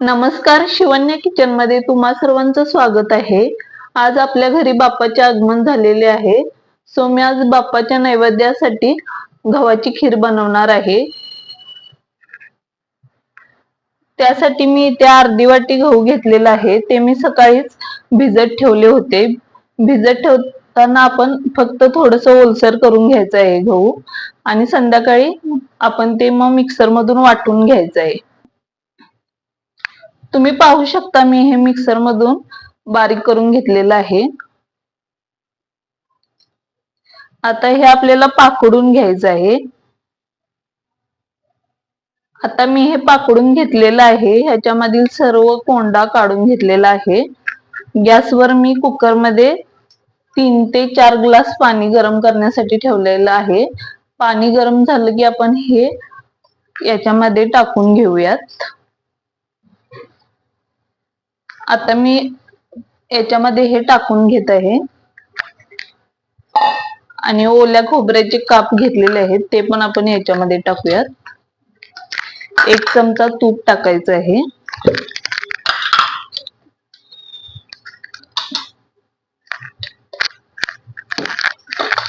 नमस्कार शिवन्य किचनमध्ये तुम्हा सर्वांचं स्वागत आहे. आज आपल्या घरी बाप्पाचे आगमन झालेले आहे. सो मी आज बाप्पाच्या नैवेद्यासाठी गव्हाची खीर बनवणार आहे. त्यासाठी मी इथे अर्धी वाटी गहू घेतलेला आहे. ते मी सकाळीच भिजत ठेवले होते. भिजत ठेव ठेवताना आपण फक्त थोडस ओलसर करून घ्यायचं आहे गहू. आणि संध्याकाळी आपण ते मग मिक्सर मधून वाटून घ्यायचं आहे तुम्ही पाहू शकता मी हे मिक्सर मधून बारीक करून घेतलेलं आहे. आता हे आपल्याला पाकडून घ्यायचं आहे आता मी हे पाकडून घेतलेलं आहे. ह्याच्यामधील सर्व कोंडा काढून घेतलेला आहे. गॅसवर मी कुकरमध्ये तीन ते चार ग्लास पाणी गरम करण्यासाठी ठेवलेलं आहे. पाणी गरम झालं की आपण हे याच्यामध्ये टाकून घेऊयात. आता मी याच्यामध्ये हे टाकून घेत आहे. आणि ओल्या खोबऱ्याचे काप घेतलेले आहेत ते पण आपण याच्यामध्ये टाकूयात. एक चमचा तूप टाकायचं आहे.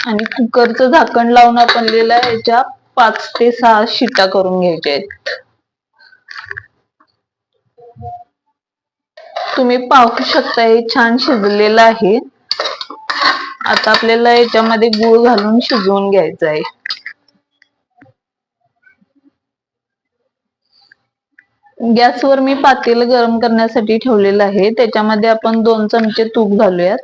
आणि कुकरचं झाकण लावून आपण याच्या पाच ते सहा शिटा करून घ्यायच्या आहेत. तुम्ही पाहू शकता हे छान शिजलेलं आहे. आता आपल्याला याच्यामध्ये गूळ घालून शिजवून घ्यायचं आहे. गॅसवर मी पातेल गरम करण्यासाठी ठेवलेलं आहे. त्याच्यामध्ये आपण दोन चमचे तूप घालूयात.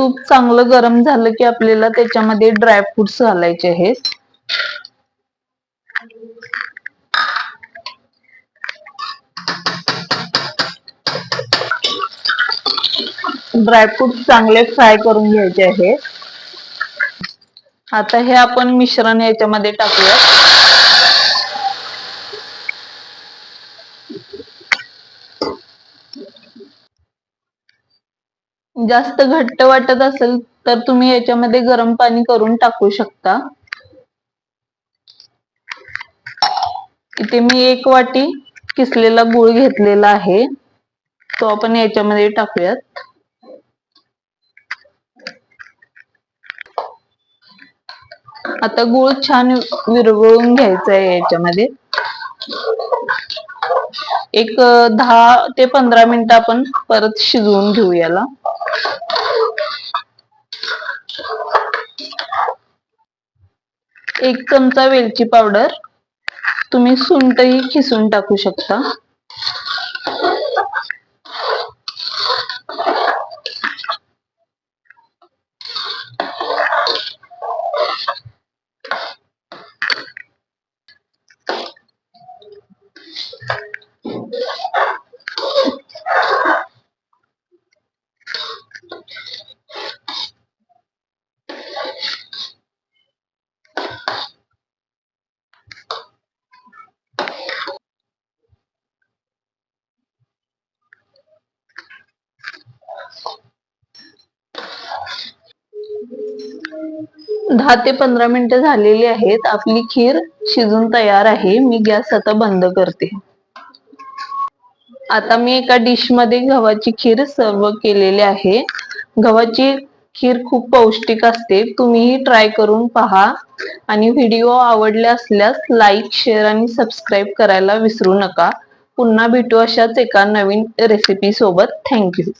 तूप चांगलं गरम झालं की आपल्याला त्याच्यामध्ये ड्रायफ्रुट्स घालायचे आहेत. ड्रायफ्रुट चांगले फ्राय करून घ्यायचे आहेत. आता हे आपण मिश्रण याच्यामध्ये टाकूया जास्त घट्ट वाटत असेल तर तुम्ही याच्यामध्ये गरम पाणी करून टाकू शकता. इथे मी एक वाटी किसलेला गुळ घेतलेला आहे. तो आपण याच्यामध्ये टाकूयात. आता गुळ छान विरघळून घ्यायचा आहे याच्यामध्ये. एक दहा ते पंधरा मिनिट आपण परत शिजवून घेऊ याला. एक चमचा वेलची पावडर. तुम्ही सुंटही खिसून टाकू शकता. दहा ते पंधरा मिनिटं झालेली आहेत. आपली खीर शिजून तयार आहे. मी गॅस आता बंद करते. आता मी एका डिशमध्ये गव्हाची खीर सर्व केलेली आहे. गव्हाची खीर खूप पौष्टिक असते. तुम्हीही ट्राय करून पहा. आणि व्हिडिओ आवडले असल्यास लाईक शेअर आणि सबस्क्राईब करायला विसरू नका. पुन्हा भेटू अशाच एका नवीन रेसिपी सोबत. थँक्यू